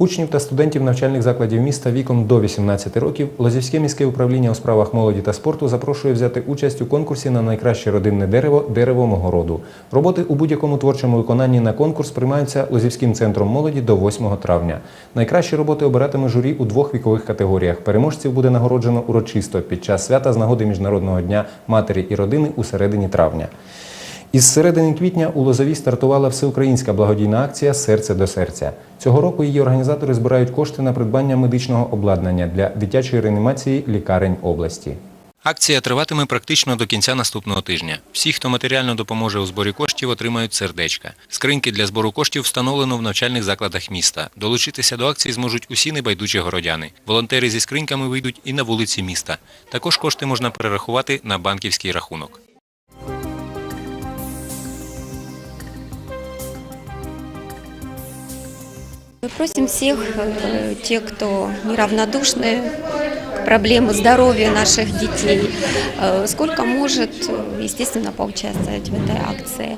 Учнів та студентів навчальних закладів міста віком до 18 років Лозівське міське управління у справах молоді та спорту запрошує взяти участь у конкурсі на найкраще родинне дерево Дерево мого роду. Роботи у будь-якому творчому виконанні на конкурс приймаються Лозівським центром молоді до 8 травня. Найкращі роботи обиратиме журі у двох вікових категоріях. Переможців буде нагороджено урочисто під час свята з нагоди Міжнародного дня матері і родини у середині травня. Із середини квітня у Лозові стартувала всеукраїнська благодійна акція Серце до серця. Цього року її організатори збирають кошти на придбання медичного обладнання для дитячої реанімації лікарень області. Акція триватиме практично до кінця наступного тижня. Всі, хто матеріально допоможе у зборі коштів, отримають сердечка. Скриньки для збору коштів встановлено в навчальних закладах міста. Долучитися до акції зможуть усі небайдужі городяни. Волонтери зі скриньками вийдуть і на вулиці міста. Також кошти можна перерахувати на банківський рахунок. Мы просим всех, э, тех, кто неравнодушны к проблеме здоровья наших детей, э, сколько может, э, естественно, поучаствовать в этой акции.